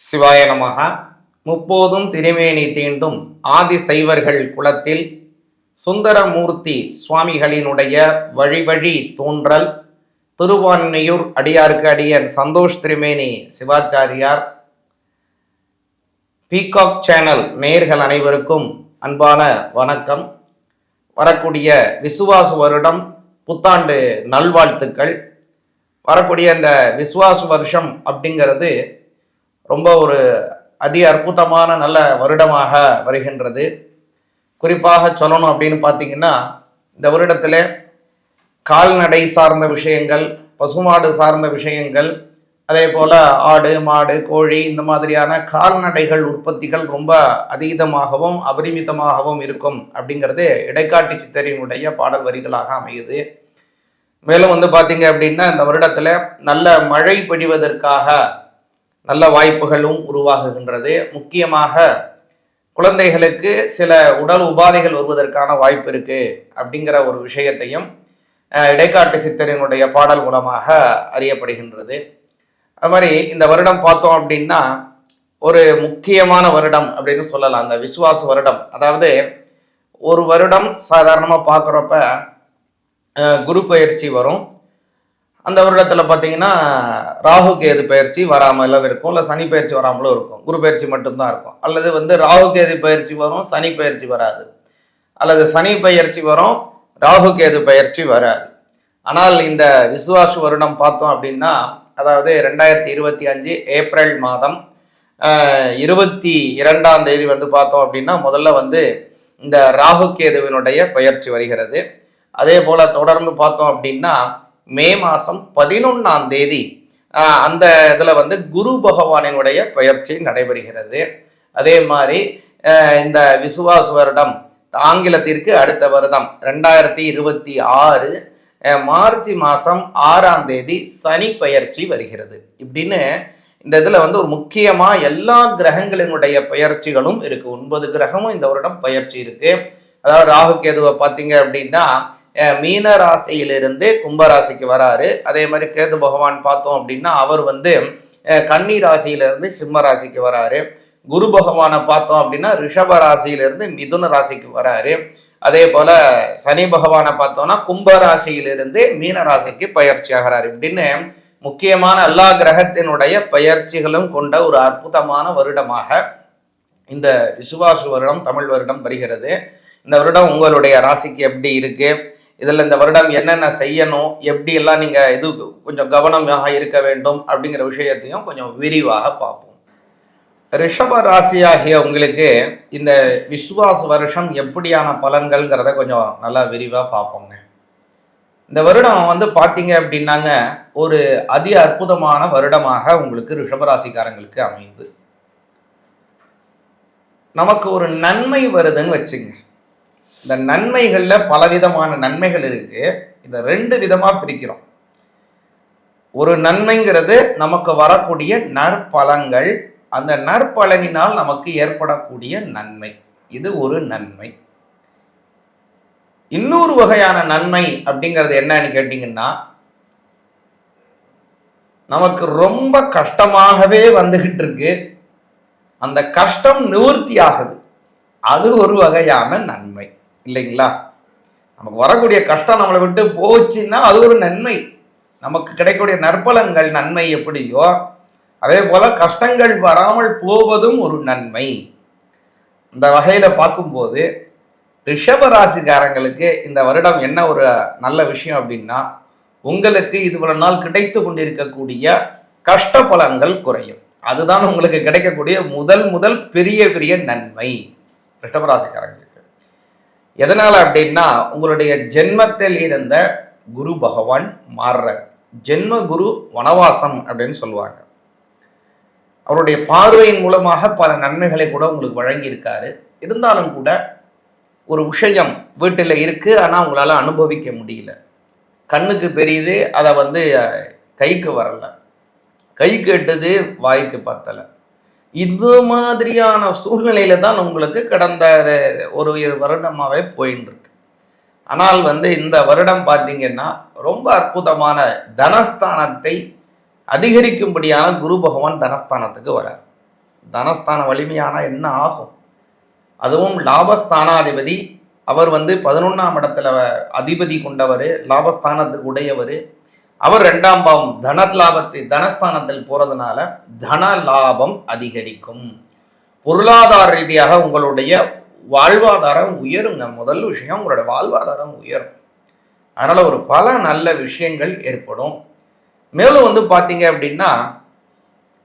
சிவாய நமக முப்போதும் திருமேனி தீண்டும் ஆதி சைவர்கள் குலத்தில் சுந்தரமூர்த்தி சுவாமிகளினுடைய வழிவழி தோன்றல் திருவான்மையூர் அடியாருக்கு அடியன் சந்தோஷ் திருமேனி சிவாச்சாரியார் பீகாக் சேனல் நேயர்கள் அனைவருக்கும் அன்பான வணக்கம். வரக்கூடிய விசுவாசு வருடம் புத்தாண்டு நல்வாழ்த்துக்கள். வரக்கூடிய இந்த விசுவாசு வருஷம் அப்படிங்கிறது ரொம்ப ஒரு அதி அற்புதமான நல்ல வருடமாக வருகின்றது. குறிப்பாக சொல்லணும் அப்படின்னு பார்த்தீங்கன்னா இந்த வருடத்தில் கால்நடை சார்ந்த விஷயங்கள் பசுமாடு சார்ந்த விஷயங்கள் அதே போல் ஆடு மாடு கோழி இந்த மாதிரியான கால்நடைகள் உற்பத்திகள் ரொம்ப அதீதமாகவும் அபரிமிதமாகவும் இருக்கும் அப்படிங்கிறது இடைக்காட்டு சித்தரினுடைய பாடல் வரிகளாக அமையுது. மேலும் வந்து பார்த்தீங்க அப்படின்னா இந்த வருடத்தில் நல்ல மழை பெய்வதற்காக நல்ல வாய்ப்புகளும் உருவாகுகின்றது. முக்கியமாக குழந்தைகளுக்கு சில உடல் உபாதைகள் வருவதற்கான வாய்ப்பு இருக்கு அப்படிங்கிற ஒரு விஷயத்தையும் இடைக்காட்டு சித்தரினுடைய பாடல் மூலமாக அறியப்படுகின்றது. அது மாதிரி இந்த வருடம் பார்த்தோம் அப்படின்னா ஒரு முக்கியமான வருடம் அப்படின்னு சொல்லலாம். அந்த விசுவாச வருடம். அதாவது ஒரு வருடம் சாதாரணமாக பார்க்குறப்ப குரு பயிற்சி வரும். அந்த வருடத்தில் பார்த்தீங்கன்னா ராகு கேது பயிற்சி வராமலும் இருக்கும். இல்லை சனி பயிற்சி வராமலும் இருக்கும். குரு பயிற்சி மட்டும்தான் இருக்கும். அல்லது வந்து ராகு கேது பயிற்சி வரும் சனி பயிற்சி வராது. அல்லது சனி பயிற்சி வரும் ராகு கேது பயிற்சி வராது. ஆனால் இந்த விசுவாச வருடம் பார்த்தோம் அப்படின்னா அதாவது ரெண்டாயிரத்தி இருபத்தி அஞ்சு ஏப்ரல் மாதம் இருபத்தி இரண்டாம் தேதி வந்து பார்த்தோம் அப்படின்னா முதல்ல வந்து இந்த ராகு கேதுவினுடைய பயிற்சி வருகிறது. அதே போல் தொடர்ந்து பார்த்தோம் அப்படின்னா மே மாதம் பதினொன்றாம் தேதி அந்த இதில் வந்து குரு பகவானினுடைய பயிற்சி நடைபெறுகிறது. அதே மாதிரி இந்த விசுவாச வருடம் ஆங்கிலத்திற்கு அடுத்த வருடம் ரெண்டாயிரத்தி இருபத்தி ஆறு மார்ச் மாதம் ஆறாம் தேதி சனி பயிற்சி வருகிறது. இப்படின்னு இந்த இதில் வந்து ஒரு முக்கியமாக எல்லா கிரகங்களினுடைய பயிற்சிகளும் இருக்குது ஒன்பது கிரகமும் இந்த வருடம் பயிற்சி இருக்குது அதாவது ராகு கேதுவை பார்த்தீங்க அப்படின்னா மீன ராசியிலிருந்து கும்பராசிக்கு வராரு. அதே மாதிரி கேது பகவான் பார்த்தோம் அப்படின்னா அவர் வந்து கன்னி ராசியிலிருந்து சிம்ம ராசிக்கு வராரு. குரு பகவானை பார்த்தோம் அப்படின்னா ரிஷப ராசியிலிருந்து மிதுன ராசிக்கு வராரு. அதே போல சனி பகவானை பார்த்தோம்னா கும்ப ராசியிலிருந்து மீன ராசிக்கு பயிற்சி ஆகிறார். இப்படின்னு முக்கியமான எல்லா கிரகத்தினுடைய பயிற்சிகளும் கொண்ட ஒரு அற்புதமான வருடமாக இந்த விசுவாசு வருடம் தமிழ் வருடம் வருகிறது. இந்த வருடம் உங்களுடைய ராசிக்கு எப்படி இருக்குது இதில் இந்த வருடம் என்னென்ன செய்யணும் எப்படியெல்லாம் நீங்கள் இது கொஞ்சம் கவனமாக இருக்க வேண்டும் அப்படிங்கிற விஷயத்தையும் கொஞ்சம் விரிவாக பார்ப்போம். ரிஷப ராசியாகிய உங்களுக்கு இந்த விஸ்வாஸ் வருஷம் எப்படியான பலன்கள்ங்கிறத கொஞ்சம் நல்லா விரிவாக பார்ப்போங்க. இந்த வருடம் வந்து பார்த்தீங்க அப்படின்னாங்க ஒரு அதி அற்புதமான வருடமாக உங்களுக்கு ரிஷபராசிக்காரங்களுக்கு அமையுது. நமக்கு ஒரு நன்மை வருதுன்னு வச்சுங்க. இந்த நன்மைகளில் பலவிதமான நன்மைகள் இருக்கு. இதை ரெண்டு விதமாக பிரிக்கிறோம். ஒரு நன்மைங்கிறது நமக்கு வரக்கூடிய நற்பலங்கள் அந்த நற்பலனினால் நமக்கு ஏற்படக்கூடிய நன்மை. இது ஒரு நன்மை. இன்னொரு வகையான நன்மை அப்படிங்கிறது என்னன்னு கேட்டிங்கன்னா நமக்கு ரொம்ப கஷ்டமாகவே வந்துகிட்டு இருக்கு. அந்த கஷ்டம் நிவர்த்தி ஆகுது. அது ஒரு வகையான நன்மை. இல்லைங்களா? நமக்கு வரக்கூடிய கஷ்டம் நம்மளை விட்டு போச்சுன்னா அது ஒரு நன்மை. நமக்கு கிடைக்கக்கூடிய நற்பலன்கள் நன்மை எப்படியோ அதே போல கஷ்டங்கள் வராமல் போவதும் ஒரு நன்மை. இந்த வகையில பார்க்கும்போது ரிஷப ராசிக்காரங்களுக்கு இந்த வருடம் என்ன ஒரு நல்ல விஷயம் அப்படின்னா உங்களுக்கு இவ்வளவு நாள் கிடைத்து கொண்டிருக்கக்கூடிய கஷ்ட பலன்கள் குறையும். அதுதான் உங்களுக்கு கிடைக்கக்கூடிய முதல் முதல் பெரிய பெரிய நன்மை. ரிஷபராசிக்காரங்களுக்கு. எதனால் அப்படின்னா உங்களுடைய ஜென்மத்தில் இருந்த குரு பகவான் மாறுறார். ஜென்ம குரு வனவாசம் அப்படின்னு சொல்லுவாங்க. அவருடைய பார்வையின் மூலமாக பல நன்மைகளை கூட உங்களுக்கு வழங்கியிருக்காரு. இருந்தாலும் கூட ஒரு விஷயம் வீட்டில் இருக்குது ஆனால் உங்களால் அனுபவிக்க முடியல. கண்ணுக்கு தெரியுது அதை வந்து கைக்கு வரல. கை எட்டுது வாய்க்கு பத்தலை. இது மாதிரியான சூழ்நிலையில தான் உங்களுக்கு கடந்த ஒரு வருடமாகவே போயின்னு இருக்கு ஆனால் வந்து இந்த வருடம் பார்த்தீங்கன்னா ரொம்ப அற்புதமான தனஸ்தானத்தை அதிகரிக்கும்படியான குரு பகவான் தனஸ்தானத்துக்கு வரார். தனஸ்தானம் வலிமையான என்ன ஆகும்? அதுவும் லாபஸ்தானாதிபதி அவர் வந்து பதினொன்றாம் இடத்துல அதிபதி கொண்டவர் லாபஸ்தானத்துக்கு உடையவர். அவர் ரெண்டாம் பாவம் தன லாபத்தை தனஸ்தானத்தில் போறதுனால தன லாபம் அதிகரிக்கும். பொருளாதார ரீதியாக உங்களுடைய வாழ்வாதாரம் உயருங்க. முதல் விஷயம் உங்களோட வாழ்வாதாரம் உயரும். அதனால ஒரு பல நல்ல விஷயங்கள் ஏற்படும். மேலும் வந்து பார்த்தீங்க அப்படின்னா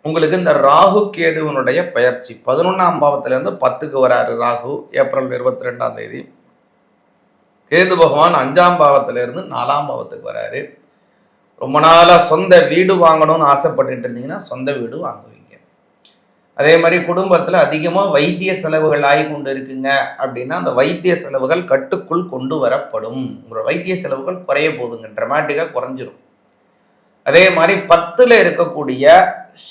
உங்களுக்கு இந்த ராகு கேதுவனுடைய பயிற்சி பதினொன்றாம் பாவத்திலேருந்து பத்துக்கு வராரு ராகு ஏப்ரல் இருபத்தி ரெண்டாம் தேதி. கேது பகவான் அஞ்சாம் பாவத்திலேருந்து நாலாம் பாவத்துக்கு வராரு. ரொம்ப நாளாக சொந்த வீடு வாங்கணும்னு ஆசைப்பட்டுட்டு இருந்தீங்கன்னா சொந்த வீடு வாங்குவீங்க. அதே மாதிரி குடும்பத்தில் அதிகமாக வைத்திய செலவுகள் ஆகி கொண்டு இருக்குங்க அப்படின்னா அந்த வைத்திய செலவுகள் கட்டுக்குள் கொண்டு வரப்படும். உங்களோட வைத்திய செலவுகள் குறைய போகுதுங்க. ட்ரமாட்டிக்காக குறைஞ்சிரும். அதே மாதிரி பத்தில் இருக்கக்கூடிய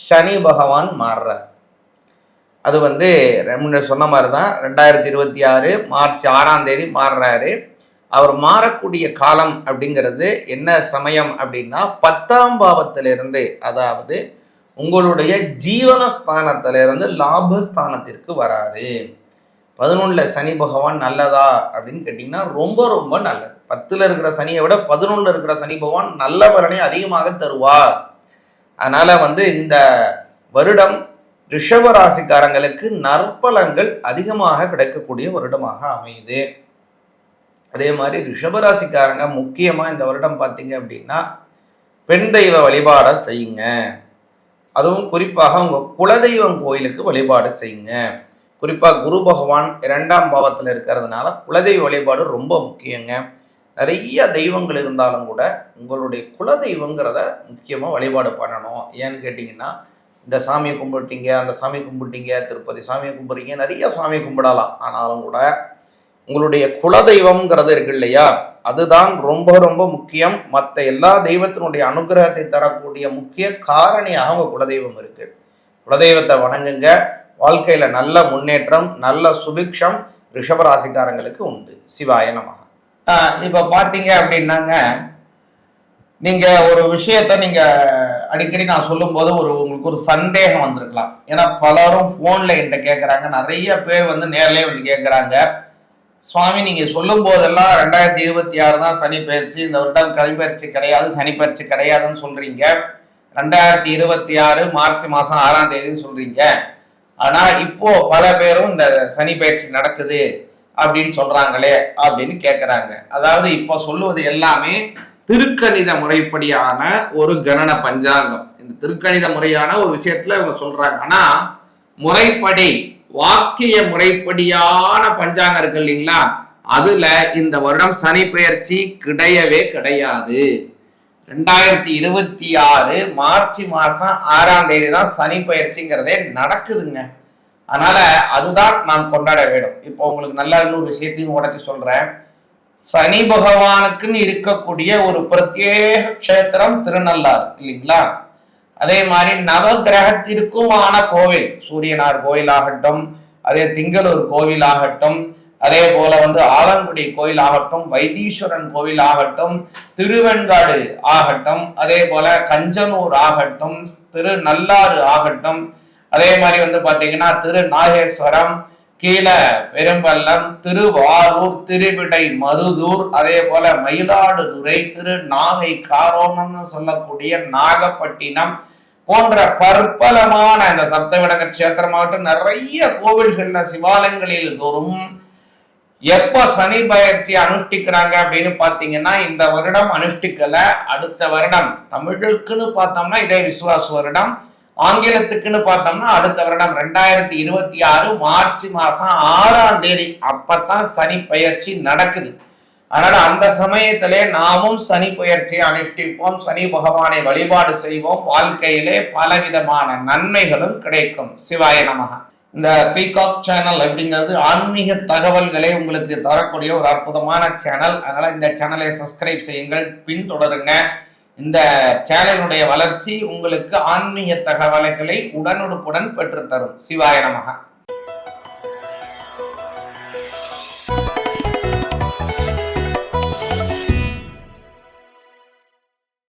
சனி பகவான் மாறுறார். அது வந்து சொன்ன மாதிரி தான் ரெண்டாயிரத்தி இருபத்தி ஆறு மார்ச் ஆறாம் தேதி மாறுறாரு. அவர் மாறக்கூடிய காலம் அப்படிங்கிறது என்ன சமயம் அப்படின்னா பத்தாம் பாவத்திலிருந்து அதாவது உங்களுடைய ஜீவனஸ்தானத்திலிருந்து லாபஸ்தானத்திற்கு வராரு. பதினொன்றில் சனி பகவான் நல்லதா அப்படின்னு கேட்டிங்கன்னா ரொம்ப ரொம்ப நல்லது. பத்தில் இருக்கிற சனியை விட பதினொன்றில் இருக்கிற சனி பகவான் நல்ல பலனை அதிகமாக தருவார். அதனால் வந்து இந்த வருடம் ரிஷப ராசிக்காரங்களுக்கு நற்பலங்கள் அதிகமாக கிடைக்கக்கூடிய வருடமாக அமையுது. அதே மாதிரி ரிஷபராசிக்காரங்க முக்கியமாக இந்த வருடம் பார்த்தீங்க அப்படின்னா பெண் தெய்வ வழிபாடை செய்யுங்க. அதுவும் குறிப்பாக உங்கள் குலதெய்வம் கோயிலுக்கு வழிபாடு செய்யுங்க. குறிப்பாக குரு பகவான் இரண்டாம் பாவத்தில் இருக்கிறதுனால குலதெய்வ வழிபாடு ரொம்ப முக்கியங்க. நிறைய தெய்வங்கள் இருந்தாலும் கூட உங்களுடைய குலதெய்வங்கிறத முக்கியமாக வழிபாடு பண்ணணும். ஏன்னு கேட்டிங்கன்னா இந்த சாமியை கும்பிட்டீங்க அந்த சாமி கும்பிட்டீங்க திருப்பதி சாமியை கும்பிட்றீங்க நிறைய சாமியை கும்பிடலாம். ஆனாலும் கூட உங்களுடைய குலதெய்வம்ங்கிறது இருக்கு இல்லையா? அதுதான் ரொம்ப ரொம்ப முக்கியம். மற்ற எல்லா தெய்வத்தினுடைய அனுகிரகத்தை தரக்கூடிய முக்கிய காரணியாக உங்கள் குலதெய்வம் இருக்கு. குலதெய்வத்தை வணங்குங்க. வாழ்க்கையில நல்ல முன்னேற்றம் நல்ல சுபிக்ஷம் ரிஷபராசிக்காரங்களுக்கு உண்டு. சிவாய நமக இப்ப பாத்தீங்க அப்படின்னாங்க நீங்க ஒரு விஷயத்த நீங்க அடிக்கடி நான் சொல்லும்போது ஒரு உங்களுக்கு ஒரு சந்தேகம் வந்திருக்கலாம். ஏன்னா பலரும் போன்ல என்கிட்ட கேட்கறாங்க நிறைய பேர் வந்து நேர்லேயே வந்து கேட்கறாங்க சுவாமி நீங்க சொல்லும் போதெல்லாம் ரெண்டாயிரத்தி இருபத்தி ஆறு தான் சனி பயிற்சி. இந்த வருடம் கலைப்பயிற்சி கிடையாது சனி பயிற்சி கிடையாதுன்னு சொல்றீங்க. ரெண்டாயிரத்தி இருபத்தி ஆறு மார்ச் மாசம் ஆறாம் தேதின்னு சொல்றீங்க. ஆனா இப்போ பல பேரும் இந்த சனி பயிற்சி நடக்குது அப்படின்னு சொல்றாங்களே அப்படின்னு கேட்குறாங்க அதாவது இப்போ சொல்லுவது எல்லாமே திருக்கணித முறைப்படியான ஒரு கணன பஞ்சாங்கம். இந்த திருக்கணித முறையான ஒரு விஷயத்துல இவங்க சொல்றாங்க. ஆனா முறைப்படி வாக்கிய முறைப்படியான பஞ்சாங்கம் இருக்கு இல்லைங்களா? அதுல இந்த வருடம் சனி பெயர்ச்சி கிடையவே கிடையாது. ரெண்டாயிரத்தி இருபத்தி ஆறு மார்ச் மாசம் ஆறாம் தேதி தான் சனி பயிற்சிங்கிறதே நடக்குதுங்க. அதனால அதுதான் நாம் கொண்டாட வேண்டும். இப்போ உங்களுக்கு நல்ல இன்னொரு விஷயத்தையும் உடச்சி சொல்றேன். சனி பகவானுக்குன்னு இருக்கக்கூடிய ஒரு பிரத்யேக கஷேத்திரம் திருநள்ளாறு இல்லைங்களா? அதே மாதிரி நவ கிரகத்திற்குமான கோவில் சூரியனார் கோயிலாகட்டும் அதே திங்களூர் கோவிலாகட்டும் அதே போல வந்து ஆலங்குடி கோயில் ஆகட்டும் வைத்தீஸ்வரன் கோவில் ஆகட்டும் திருவெண்காடு ஆகட்டும் அதே போல கஞ்சனூர் ஆகட்டும் திருநள்ளாறு ஆகட்டும் அதே மாதிரி வந்து பாத்தீங்கன்னா திரு நாகேஸ்வரம் கீழே பெரும்பள்ளம் திருவாரூர் திருவிடை மருதூர் அதே போல மயிலாடுதுறை திரு நாகை காரோணம்னு சொல்லக்கூடிய நாகப்பட்டினம் போன்ற பற்பலமான இந்த சப்தவிடங்க கஷேத்திரமாகட்டும் நிறைய கோவில்கள்ல சிவாலயங்களில் தோறும் எப்ப சனி பயிற்சி அனுஷ்டிக்கிறாங்க அப்படின்னு பாத்தீங்கன்னா இந்த வருடம் அனுஷ்டிக்கல. அடுத்த வருடம் தமிழுக்குன்னு பார்த்தோம்னா இதே விசுவாச வருடம். ஆங்கிலத்துக்குன்னு பார்த்தோம்னா அடுத்த வருடம் ரெண்டாயிரத்தி இருபத்தி ஆறு மார்ச் மாசம் ஆறாம் தேதி. அப்பதான் சனி பயிற்சி நடக்குது. அதனால அந்த சமயத்திலே நாமும் சனி பயிற்சியை அனுஷ்டிப்போம் சனி பகவானை வழிபாடு செய்வோம். வாழ்க்கையிலே பலவிதமான நன்மைகளும் கிடைக்கும். சிவாய நமக இந்த பீகாக் சேனல் அப்படிங்கிறது ஆன்மீக தகவல்களை உங்களுக்கு தரக்கூடிய ஒரு அற்புதமான சேனல் அதனால இந்த சேனலை சப்ஸ்கிரைப் செய்யுங்கள். பின்தொடருங்க. இந்த சேனலுடைய வளர்ச்சி உங்களுக்கு ஆன்மீக தகவல்களை உடனுக்குடன் பெற்றுத்தரும். சிவாய நமகா